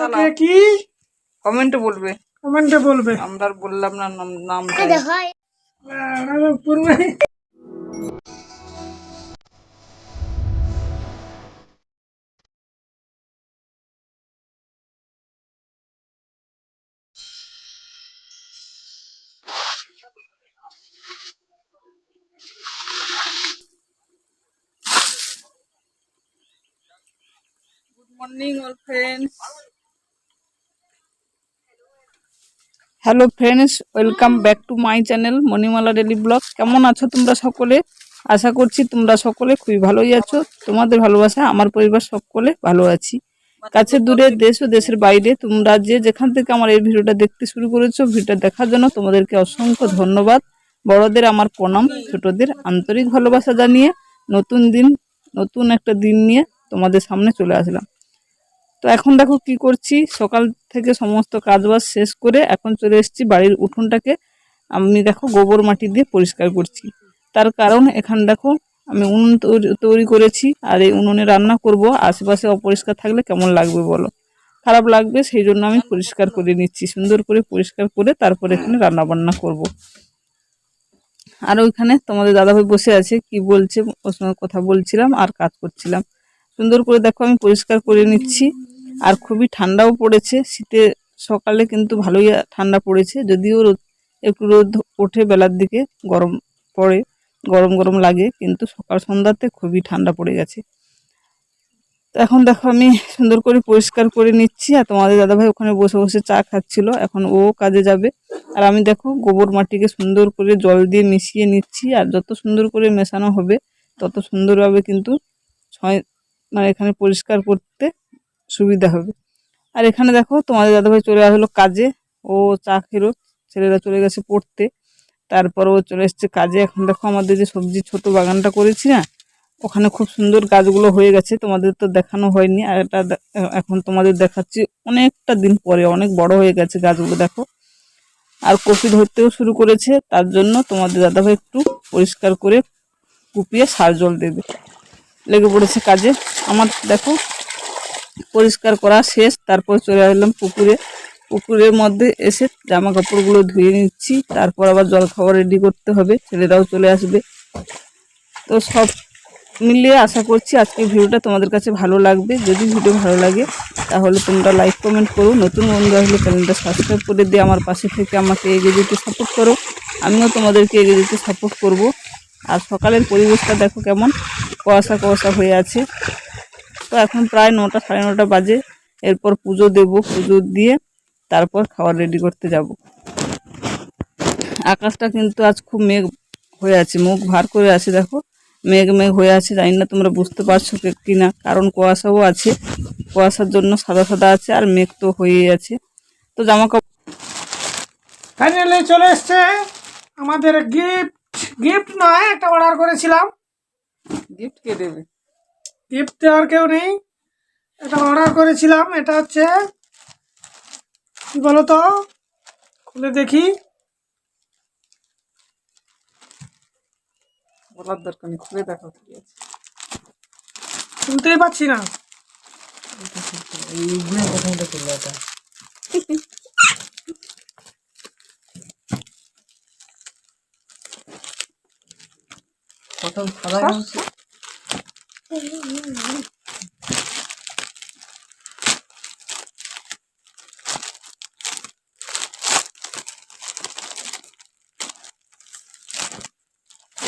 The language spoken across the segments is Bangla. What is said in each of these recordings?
তো কে কি? কমেন্টে বলবে। কমেন্টে বলবে। আমরা বললাম না নাম- নাম পূর্বে। Good morning all friends hello friends welcome back to my channel Manimala daily blog কেমন আছো তোমরা সকলে? আশা করছি তোমরা সকলে খুবই ভালোই আছো। তোমাদের ভালোবাসা, আমার পরিবার সকলে ভালো আছি। কাছে দূরে দেশ ও দেশের বাইরে তোমরা যে যেখান থেকে আমার এই ভিডিওটা দেখতে শুরু করেছ, ভিডিওটা দেখার জন্য তোমাদেরকে অসংখ্য ধন্যবাদ। বড়দের আমার প্রণাম, ছোটদের আন্তরিক ভালোবাসা জানিয়ে নতুন দিন, নতুন একটা দিন নিয়ে তোমাদের সামনে চলে আসলাম। তো এখন দেখো কি করছি? সকাল থেকে সমস্ত কাজবাজ শেষ করে এখন চলে এসেছি বাড়ির উঠোনটাকে আমি দেখো গোবর মাটি দিয়ে পরিষ্কার করছি। তার কারণ এখানে দেখো আমি উনুন তৈরি- করেছি আর এই উনুনে রান্না করব। আশেপাশে অপরিষ্কার থাকলে কেমন লাগবে বলো? খারাপ লাগবে, সেই জন্য আমি পরিষ্কার করে নিচ্ছি। সুন্দর করে পরিষ্কার করে তারপরে এখানে রান্না বান্না করব। আর ওইখানে তোমাদের দাদাভাই বসে আছে, কি বলছে? ওর সঙ্গে কথা বলছিলাম আর কাজ করছিলাম। সুন্দর করে দেখো আমি পরিষ্কার করে নিচ্ছি। আর খুবই ঠান্ডাও পড়েছে। শীতে সকালে কিন্তু ভালোই ঠান্ডা পড়েছে, যদিও রোদ, একটু রোদ ওঠে বেলার দিকে, গরম পড়ে, গরম গরম লাগে, কিন্তু সকাল সন্ধ্যাতে খুবই ঠান্ডা পড়ে গেছে। তো এখন দেখো আমি সুন্দর করে পরিষ্কার করে নিচ্ছি, আর তোমাদের দাদাভাই ওখানে বসে বসে চা খাচ্ছিল, এখন ও কাজে যাবে। আর আমি দেখো গোবর মাটিকে সুন্দর করে জল দিয়ে মিশিয়ে নিচ্ছি, আর যত সুন্দর করে মেশানো হবে, তত সুন্দরভাবে কিন্তু ছয় মানে এখানে পরিষ্কার করতে সুবিধা হবে। আর এখানে দেখো তোমাদের দাদাভাই চলে আসলো কাজে। ও চা খেলো, ছেলেরা চলে গেছে পড়তে। তারপর ও চলে এসছে কাজে। এখন দেখো আমাদের যে সবজি ছোট বাগানটা করেছি না, ওখানে খুব সুন্দর গাছগুলো হয়ে গেছে। তোমাদের তো দেখানো হয়নি। আর এটা এখন তোমাদের দেখাচ্ছি অনেকটা দিন পরে, অনেক বড় হয়ে গেছে গাছগুলো, দেখো। আর কপি ধরতেও শুরু করেছে। তার জন্য তোমাদের দাদাভাই একটু পরিষ্কার করে কুপিয়ে সার জল দেবে। লেগে পড়েছে কাজে। আমার দেখো পরিষ্কার করা শেষ, তারপর চলে আসলাম পুকুরে। পুকুরের মধ্যে এসে জামা কাপড়গুলো ধুয়ে নিচ্ছি, তারপর আবার জল খাওয়া রেডি করতে হবে, ছেলেরাও চলে আসবে। তো সব মিলিয়ে আশা করছি আজকের ভিডিওটা তোমাদের কাছে ভালো লাগবে। যদি ভিডিও ভালো লাগে, তাহলে তোমরা লাইক কমেন্ট করো। নতুন বন্ধু আসলে চ্যানেলটা সাবস্ক্রাইব করে দিয়ে আমার পাশে থেকে আমাকে এগিয়ে যেতে সাপোর্ট করো। আমিও তোমাদেরকে এগিয়ে যেতে সাপোর্ট করব। আর সকালের পরিবেশটা দেখো কেমন, কুয়াশা কুয়াশা হয়ে আছে। তো এখন প্রায় নটা সাড়ে নটা বাজে। এরপর পুজো দেব পুজো দিয়ে তারপর খাবার রেডি করতে যাব। আকাশটা কিন্তু আজ খুব মেঘ হয়ে আছে মুখ ভার করে আছে দেখো। মেঘ মেঘ হয়ে আছে জানি না তোমরা বুঝতে পারছ কি- কিনা। কারণ কুয়াশাও আছে কুয়াশার জন্য সাদা সাদা আছে আর মেঘ তো হয়েই আছে। তো জামা কাপড় ফাইনালি চলে এসছে আমাদের গিফট গিফট নয় একটা অর্ডার করেছিলাম। গিফট কে দেবে? গিফট দেওয়ার কেউ নেই। এটা অর্ডার করেছিলাম এটা হচ্ছে কি বলো তো খুলে দেখি। বলার দরকার নেই খুলে দেখো কি আছে। শুনতেই পাচ্ছি না। এটা প্রথম সাদা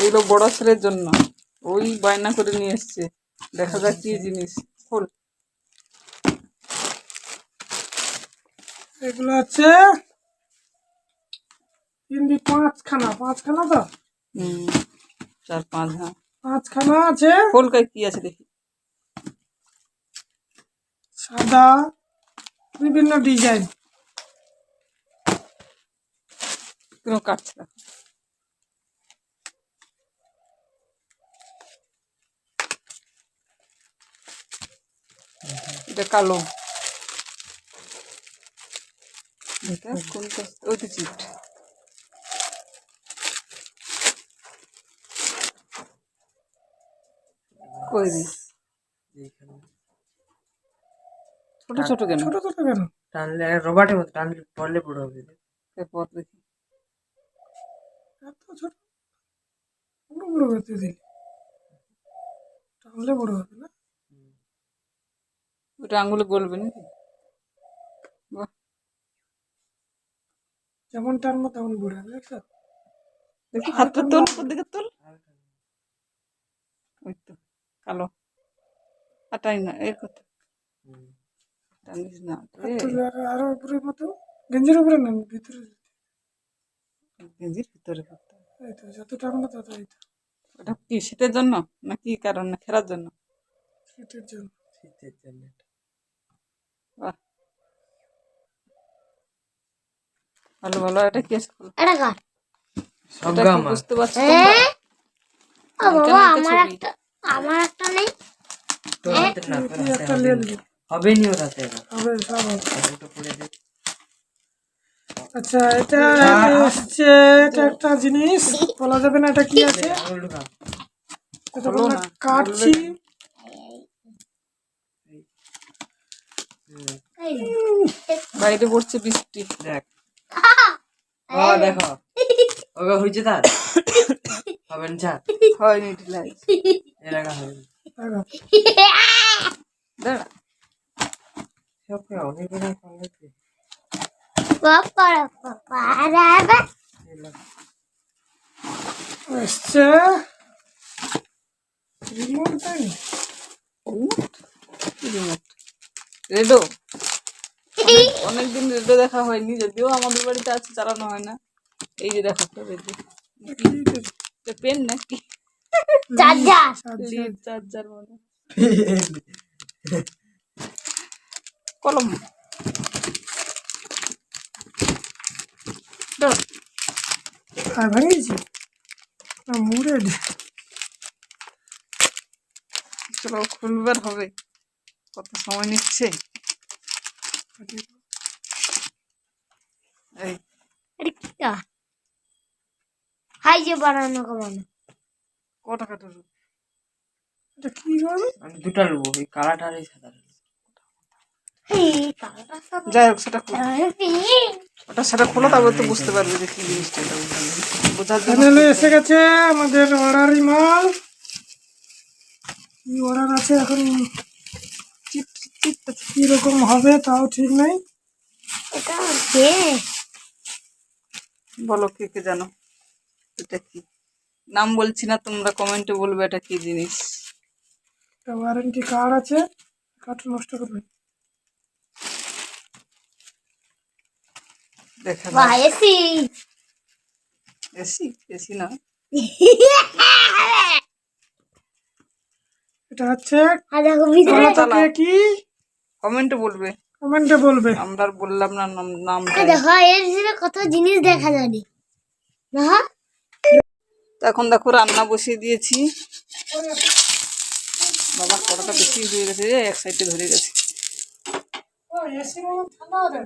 এগুলো বড় ছেলের জন্য। ওই বায়না করে নিয়ে এসছে। দেখা যাক কি জিনিস। খোল। এগুলো হচ্ছে হিন্দি পাঁচখানা। পাঁচখানা তো? হুম চার পাঁচ হ্যাঁ। পাঁচখানা আছে। খোল কাই কি আছে দেখি। সাদা বিভিন্ন ডিজাইন। কোনো কাটছে এটা কালো। এটা কোনটা ওই তো চিট। কই দিস ছোট ছোট কেন? ছোট ছোট কেন? টানলে রবার্টের মতো টানলে পড়লে বড় হবে। এরপর দেখি। এত ছোট। বড় বড় করতে দিলি। টানলে বড় হবে না? ওটা আঙুলে গলবে নাকি? বাহ। যেমন টানবো তেমন বড় হবে দেখছ দেখি হাতটা তোল উপর দিকে তোল। ওই তো কালো। হাঁটাই না এই কথা। টানিস না আরো- আরও উপরের মতো। গেঞ্জির উপরে নেন ভিতরে গেঞ্জির ভিতরে করতে হবে। এই তো যত টানবো তত এই তো। ওটা কি শীতের জন্য? না কি না খেলার জন্য? শীতের জন্য। শীতের জন্য। ভালো ভালো এটা কেস এটা কার? এটা কি বুঝতে পারছ? ও বাবা আমার একটা আমার একটা নেই। হবে নি। হবে সব ওটা পড়ে দে। আচ্ছা এটা এসছে এটা একটা জিনিস বলা যাবে না এটা কি আছে? এটা কাটছি হুম, এই নে। বাইরে পড়ছে বৃষ্টি। দেখ। ও দেখো। ওকে হয়েছে তার? হবে না হয়নি এলাকা হবে দাঁড়া। অনেক অনেক অনেক বাবা বাবা আরে এসছে রিমোট রিমোট? রিমোট? রেডো? অনেকদিন রেডো দেখা হয়নি যদিও আমাদের বাড়িতে আছে চালানো হয় না। এই যে দেখো একটা রেডো। পেন নাকি? চার্জার। চার্জার মানে কলম। আর ভাঙিয়েছি মুড়ে চলো খুলবার হবে। কত সময় নিচ্ছে? এই। হাই যে বানানো কমানো। ক টাকা ধরো এটা কি করবে আমি দুটা নেব ওই কালাটা আর এই সাদা এই কালারটা যাই হোক সেটা ওটা সেটা খোলো তারপর তো বুঝতে পারবে যে কি জিনিসটা এটা বোঝার জন্য এসে গেছে আমাদের অর্ডারই মাল। কি অর্ডার আছে এখন? চিপ চিপ কি রকম হবে তাও ঠিক নেই। এটা কে? বলো কে কে জানো? এটা কি? নাম বলছি না তোমরা কমেন্টে বলবে এটা কি জিনিস। একটা ওয়ারেন্টি কার্ড আছে কার্ড নষ্ট করবে। দেখা এসি। এসি? এসি না। এটা হচ্ছে কি? কমেন্টে বলবে। কমেন্টে বলবে। আমরা আর বললাম না নাম- নামটা আর দেখো এর ভিতরে কত জিনিস দেখা যাবে। না তো এখন দেখো রান্না বসিয়ে দিয়েছি। বাবা কড়াটা বেশি হয়ে গেছে রে, এক সাইডে ধরে গেছে। ও এসি ঠান্ডা হবে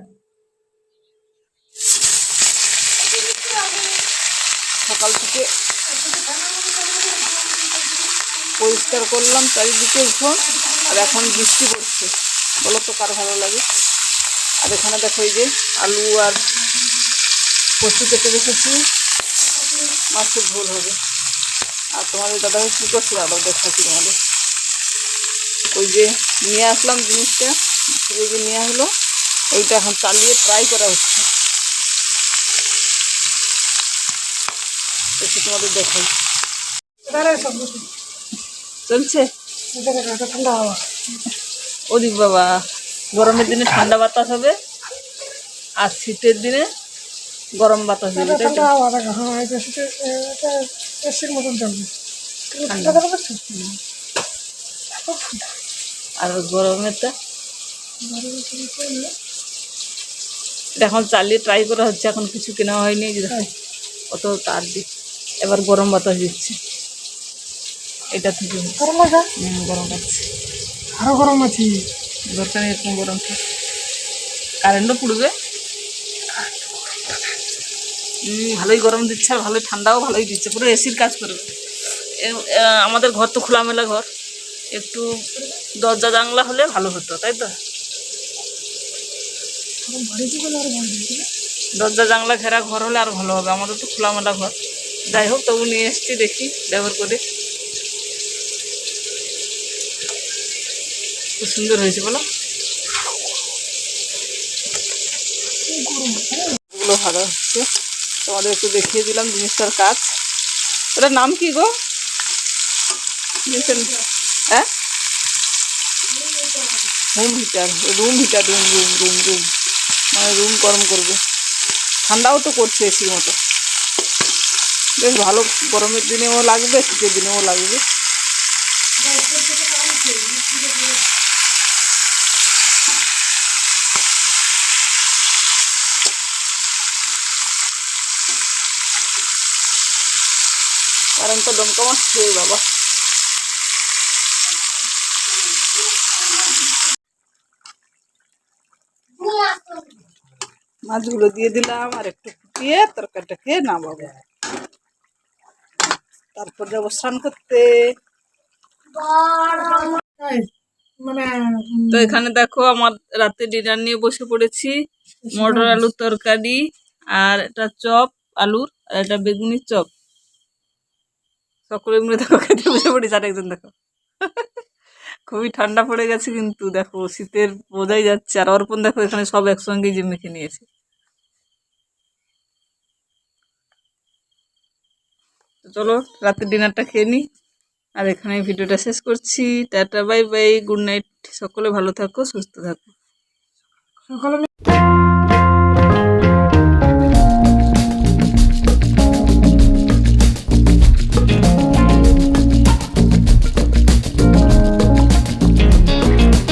সকাল থেকে পরিষ্কার করলাম চারিদিকে উঠোন আর এখন বৃষ্টি পড়ছে। বলো তো কার ভালো লাগে। আর এখানে দেখো এই যে আলু আর কচু কেটে রেখেছি। মাছের ঝোল হবে। আর তোমাদের দাদাভাই কী করছে আবার দেখাচ্ছি তোমাদের। ওই যে নিয়ে আসলাম জিনিসটা ওই যে নিয়ে আসলো। ওইটা এখন চালিয়ে ট্রাই করা হচ্ছে। একটু তোমাদের দেখাই। চলছে? ঠান্ডা হাওয়া। ওদিক বাবা গরমের দিনে ঠান্ডা বাতাস হবে আর শীতের দিনে গরম বাতাস তো? পাচ্ছ আর গরমেরটা এটা এখন চালিয়ে ট্রাই করা হচ্ছে এখন কিছু কেনা হয়নি কত তার দিক। এবার গরম বাতাস দিচ্ছে। এটা থেকে গরম লাগছে আরও গরম আছে। দরকার নেই এরকম গরম থাক। কারেন্টও পুড়বে। ভালোই গরম দিচ্ছে আর ভালোই ঠান্ডাও ভালোই দিচ্ছে। পুরো এসির কাজ করবে। আমাদের ঘর তো খোলামেলা ঘর। একটু দরজা জানলা হলে ভালো হতো তাই তো? দরজা জানলা ঘেরা ঘর হলে আর ভালো হবে। আমাদের তো খোলামেলা ঘর। যাই হোক তবু নিয়ে এসছি দেখি ব্যবহার করে। সুন্দর হয়েছে, বলো। ওগুলো ভালো হচ্ছে। তোমাদের একটু দেখিয়ে দিলাম জিনিসটার কাজ। এটার নাম কি গো? জিনিসের হ্যাঁ? Room heater room heater room room room room মানে রুম গরম করবে। ঠান্ডাও তো করছে এসির মতো। বেশ ভালো গরমের দিনেও লাগবে, শীতের দিনেও লাগবে। কারেন্টটা দমকা মারছে বাবা। মাছগুলো দিয়ে দিলাম আর একটু ফুটিয়ে তরকারিটাকে নামাবো। তারপর যাব স্নান করতে। মানে তো এখানে দেখো আমার রাতে ডিনার নিয়ে বসে পড়েছি। মটর আলুর তরকারি আর এটা চপ আলুর আর এটা বেগুনির চপ। সকলে মিলে দেখো, খেতে বসে পড়েছি আর একজন দেখো। খুবই ঠান্ডা পড়ে গেছে কিন্তু, দেখো, শীতের বোঝাই যাচ্ছে। আর অর্পণ, দেখো, এখানে সব একসঙ্গেই যে মেখে নিয়েছে। চলো, রাতের ডিনারটা খেয়ে নিই আর এখানে ভিডিওটা শেষ করছি। Tata, bye bye, good night. সকলে ভালো থাকো, সুস্থ থাকো। সকালে